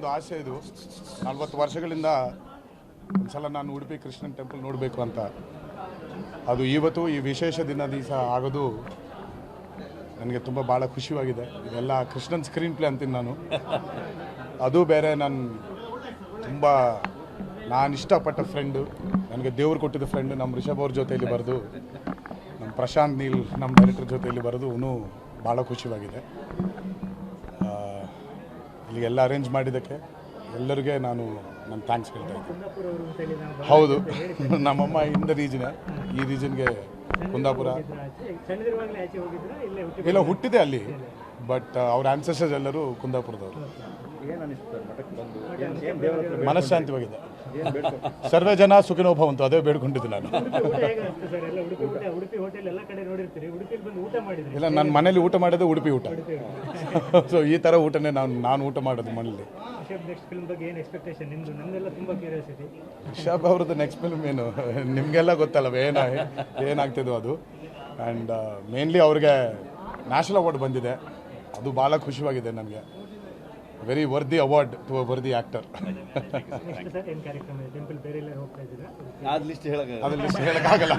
ಒಂದು ಆಸೆ ಇದು. ನಲ್ವತ್ತು ವರ್ಷಗಳಿಂದ ಒಂದ್ಸಲ ನಾನು ಉಡುಪಿ ಕೃಷ್ಣನ್ ಟೆಂಪಲ್ ನೋಡಬೇಕು ಅಂತ. ಅದು ಇವತ್ತು ಈ ವಿಶೇಷ ದಿನ ದಿವಸ ಆಗೋದು ನನಗೆ ತುಂಬ ಭಾಳ ಖುಷಿಯಾಗಿದೆ ಇದೆಲ್ಲ ಕೃಷ್ಣನ್ ಸ್ಕ್ರೀನ್ ಪ್ಲೇ ಅಂತೀನಿ ನಾನು. ಅದು ಬೇರೆ ನಾನು ತುಂಬ ನಾನು ಇಷ್ಟಪಟ್ಟ ಫ್ರೆಂಡು ನನಗೆ ದೇವ್ರು ಕೊಟ್ಟಿದ್ದ ಫ್ರೆಂಡ್ ನಮ್ಮ ರಿಷಬ್ ಅವ್ರ ಜೊತೆಯಲ್ಲಿ ಬರೆದು ನಮ್ಮ ಪ್ರಶಾಂತ್ ನೀಲ್ ನಮ್ಮ ಡೈರೆಕ್ಟರ್ ಜೊತೆಯಲ್ಲಿ ಬರೆದು ಭಾಳ ಖುಷಿಯಾಗಿದೆ ಇಲ್ಲಿಗೆಲ್ಲ ಅರೇಂಜ್ ಮಾಡಿದ್ದಕ್ಕೆ ಎಲ್ಲರಿಗೆ ನಾನು ನನ್ನ ಥ್ಯಾಂಕ್ಸ್ ಹೇಳ್ತಾ ಇದ್ದೀನಿ. ಹೌದು. ನಮ್ಮಮ್ಮ ಇಂದ ರೀಜನ್. ಈ ರೀಜನ್ಗೆ ಕುಂದಾಪುರ. ಇಲ್ಲ ಇಲ್ಲೇ ಎಲ್ಲ ಹುಟ್ಟಿದೆ ಅಲ್ಲಿ. ಬಟ್ ಅವ್ರ ಆನ್ಸೆಸ್ಟರ್ಸ್ ಎಲ್ಲರೂ ಕುಂದಾಪುರದವರು. ಏನು ಅನಿಸ್ತು ಸರ್ ಮಠಕ್ಕೆ ಬಂದು? ಏನು ಏನು ದೇವರ ಹತ್ರ ಮನಃಶಾಂತಿವಾಗಿದೆ ಸರ್ವೇ ಜನ ಸುಖಿನೋ ಭವಂತು ಅದೇ ಬೇಡ್ಕೊಂಡಿದ್ದು ನಾನು. ಊಟ ಸರ್? ಎಲ್ಲ ಉಡುಪಿ ಉಡುಪಿ ಹೋಟೆಲ್ ಎಲ್ಲ ಕಡೆ ನೋಡಿರ್ತೀರಿ. ಉಡುಪಿಲಿ ಬಂದು ಊಟ ಮಾಡಿದ್ರಿ? ಇಲ್ಲ ನನ್ನ ಮನೇಲಿ ಊಟ ಮಾಡಿದ್ದು ಉಡುಪಿ ಊಟ. ಸೊ ಈ ಥರ ಊಟನೇ ನಾನು ನಾನು ಊಟ ಮಾಡೋದು ಮನೇಲಿ ರಿಷಬ್ ನೆಕ್ಸ್ಟ್ ಫಿಲ್ಮ್ ಏನು ಎಕ್ಸ್ಪೆಕ್ಟೇಷನ್ ನಿಮ್ದು? ನಮ್ದೆಲ್ಲ ತುಂಬಾ ಕ್ಯೂರಿಯಾಸಿಟಿ ರಿಷಬ್ ಅವ್ರದ್ದು ನೆಕ್ಸ್ಟ್ ಫಿಲ್ಮ್ ಏನು? ನಿಮಗೆಲ್ಲ ಗೊತ್ತಲ್ಲ ಏನ ಏನಾಗ್ತಿದೋ ಅದು? ಆ್ಯಂಡ್ ಮೇನ್ಲಿ ಅವ್ರಿಗೆ ನ್ಯಾಷನಲ್ ಅವಾರ್ಡ್ ಬಂದಿದೆ. ಅದು ಭಾಳ ಖುಷಿಯಾಗಿದೆ ನನಗೆ. Very worthy award to a worthy ಇದ್ದೀರಾ? ಆದ ಲಿಸ್ಟ್ ಹೇಳೋಕ್ಕಾಗಲ್ಲ?